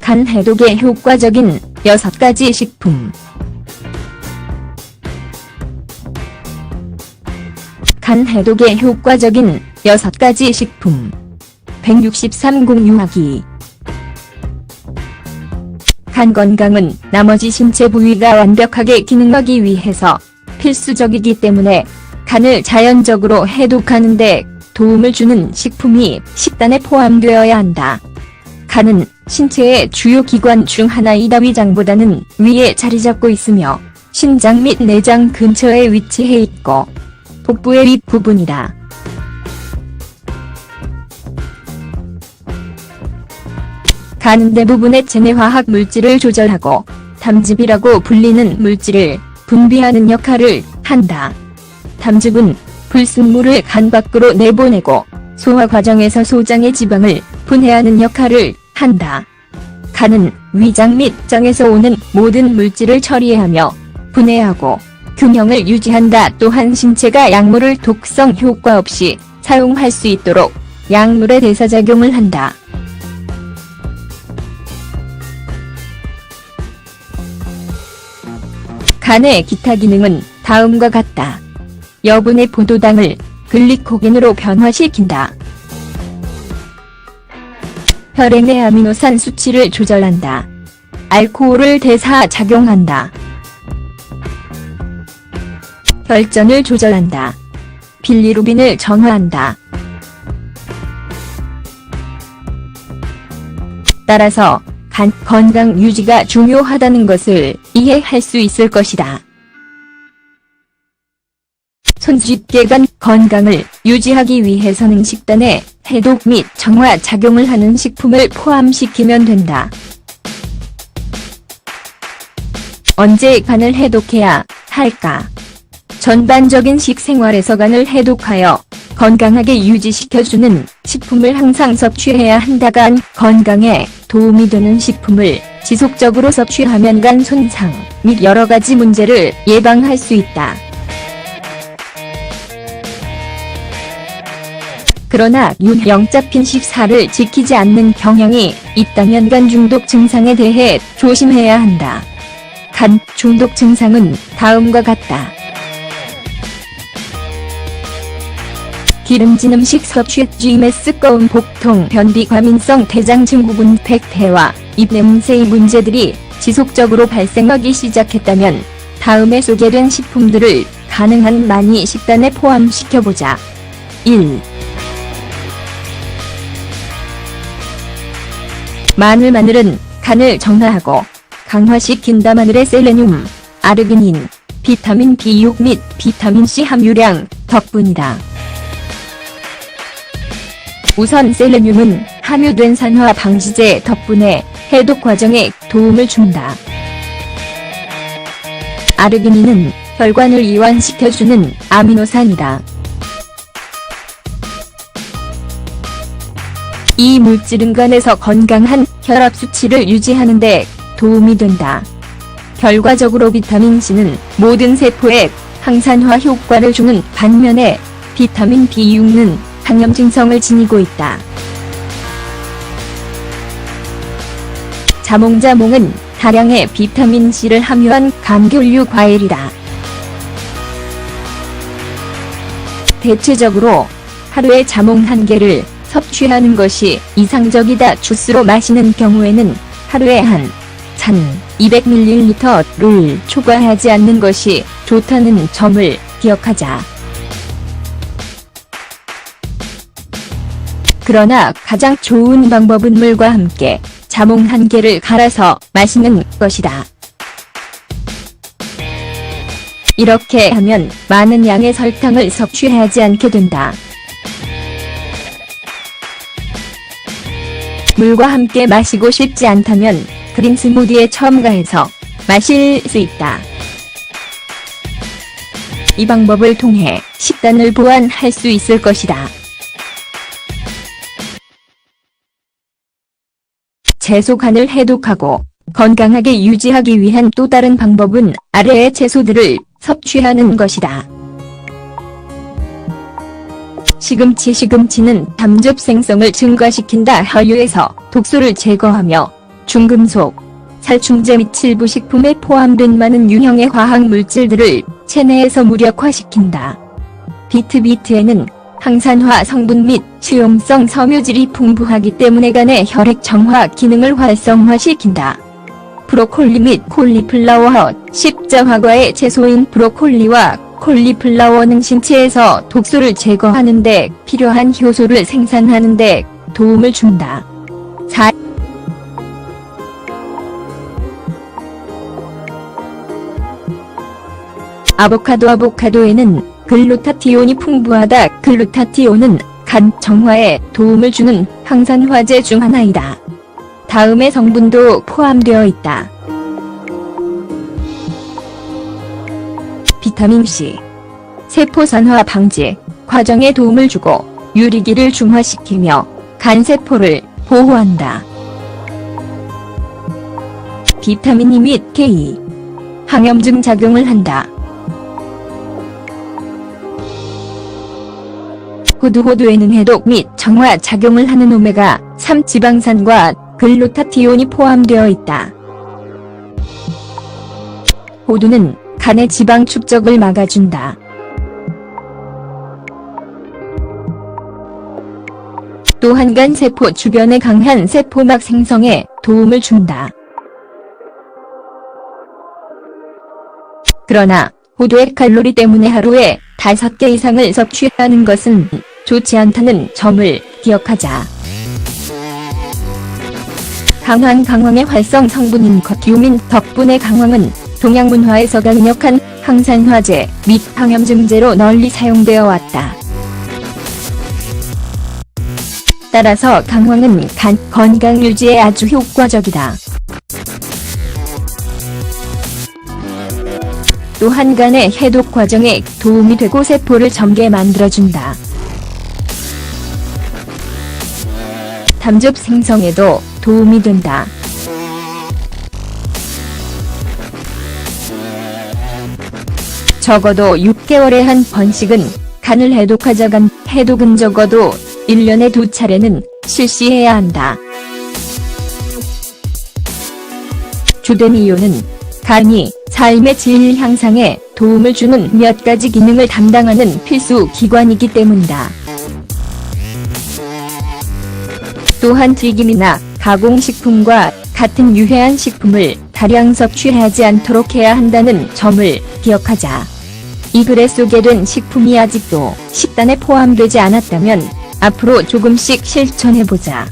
간 해독에 효과적인 6가지 식품. 간 해독에 효과적인 6가지 식품. 163 공 유하기. 간 건강은 나머지 신체 부위가 완벽하게 기능하기 위해서 필수적이기 때문에 간을 자연적으로 해독하는데 도움을 주는 식품이 식단에 포함되어야 한다. 간은 신체의 주요 기관 중 하나이다 위장보다는 위에 자리 잡고 있으며 신장 및 내장 근처에 위치해 있고 복부의 윗부분이다. 간은 대부분의 체내화학 물질을 조절하고 담즙이라고 불리는 물질을 분비하는 역할을 한다. 담즙은 불순물을 간 밖으로 내보내고 소화 과정에서 소장의 지방을 분해하는 역할을 한다. 간은 위장 및 장에서 오는 모든 물질을 처리하며 분해하고 균형을 유지한다. 또한 신체가 약물을 독성 효과 없이 사용할 수 있도록 약물의 대사작용을 한다. 간의 기타 기능은 다음과 같다. 여분의 포도당을 글리코겐으로 변화시킨다. 혈액 내 아미노산 수치를 조절한다. 알코올을 대사작용한다. 혈전을 조절한다. 빌리루빈을 정화한다. 따라서 간 건강 유지가 중요하다는 것을 이해할 수 있을 것이다. 손집계관 건강을 유지하기 위해서는 식단에 해독 및 정화 작용을 하는 식품을 포함시키면 된다. 언제 간을 해독해야 할까? 전반적인 식생활에서 간을 해독하여 건강하게 유지시켜주는 식품을 항상 섭취해야 한다가 간 건강에 도움이 되는 식품을 지속적으로 섭취하면 간 손상 및 여러 가지 문제를 예방할 수 있다. 그러나 유형 잡힌 식사를 지키지 않는 경향이 있다면 간 중독 증상에 대해 조심해야 한다. 간 중독 증상은 다음과 같다. 기름진 음식 섭취 GMS 꺼운 복통 변비 과민성 대장 증후군 백태와 입 냄새의 문제들이 지속적으로 발생하기 시작했다면 다음에 소개된 식품들을 가능한 많이 식단에 포함시켜보자. 1. 마늘 마늘은 간을 정화하고 강화시킨다 마늘의 셀레늄, 아르기닌, 비타민 B6 및 비타민 C 함유량 덕분이다. 우선 셀레늄은 함유된 산화 방지제 덕분에 해독 과정에 도움을 준다. 아르기닌은 혈관을 이완시켜주는 아미노산이다. 이 물질은 간에서 건강한 혈압 수치를 유지하는 데 도움이 된다. 결과적으로 비타민C는 모든 세포에 항산화 효과를 주는 반면에 비타민 B6는 항염 증성을 지니고 있다. 자몽자몽은 다량의 비타민C를 함유한 감귤류 과일이다. 대체적으로 하루에 자몽 한 개를 섭취하는 것이 이상적이다. 주스로 마시는 경우에는 하루에 한 잔 200ml를 초과하지 않는 것이 좋다는 점을 기억하자. 그러나 가장 좋은 방법은 물과 함께 자몽 한 개를 갈아서 마시는 것이다. 이렇게 하면 많은 양의 설탕을 섭취하지 않게 된다. 물과 함께 마시고 싶지 않다면 그린 스무디에 첨가해서 마실 수 있다. 이 방법을 통해 식단을 보완할 수 있을 것이다. 채소 간을 해독하고 건강하게 유지하기 위한 또 다른 방법은 아래의 채소들을 섭취하는 것이다. 시금치 시금치는 담즙 생성을 증가시킨다 혈류에서 독소를 제거하며 중금속, 살충제 및 일부 식품에 포함된 많은 유형의 화학 물질들을 체내에서 무력화시킨다. 비트비트에는 항산화 성분 및 수용성 섬유질이 풍부하기 때문에 간의 혈액 정화 기능을 활성화시킨다. 브로콜리 및 콜리플라워, 십자화과의 채소인 브로콜리와 콜리플라워는 신체에서 독소를 제거하는 데 필요한 효소를 생산하는 데 도움을 준다. 4. 아보카도 아보카도에는 글루타티온이 풍부하다. 글루타티온은 간 정화에 도움을 주는 항산화제 중 하나이다. 다음의 성분도 포함되어 있다. 비타민 C. 세포산화 방지 과정에 도움을 주고 유리기를 중화시키며 간세포를 보호한다. 비타민 E 및 K. 항염증 작용을 한다. 호두호두에는 해독 및 정화 작용을 하는 오메가3 지방산과 글루타티온이 포함되어 있다. 호두는 간의 지방 축적을 막아준다. 또한 간 세포 주변의 강한 세포막 생성에 도움을 준다. 그러나 호두의 칼로리 때문에 하루에 5개 이상을 섭취하는 것은 좋지 않다는 점을 기억하자. 강황 강황의 활성 성분인 커큐민 덕분에 강황은 동양 문화에서 강력한 항산화제 및 항염증제로 널리 사용되어 왔다. 따라서 강황은 간 건강 유지에 아주 효과적이다. 또한 간의 해독 과정에 도움이 되고 세포를 젊게 만들어준다. 담즙 생성에도 도움이 된다. 적어도 6개월에 한 번씩은 간을 해독하자 간 해독은 적어도 1년에 두 차례는 실시해야 한다. 주된 이유는 간이 삶의 질 향상에 도움을 주는 몇 가지 기능을 담당하는 필수 기관이기 때문이다. 또한 튀김이나 가공식품과 같은 유해한 식품을 다량 섭취하지 않도록 해야 한다는 점을 기억하자. 이 글에 소개된 식품이 아직도 식단에 포함되지 않았다면 앞으로 조금씩 실천해보자.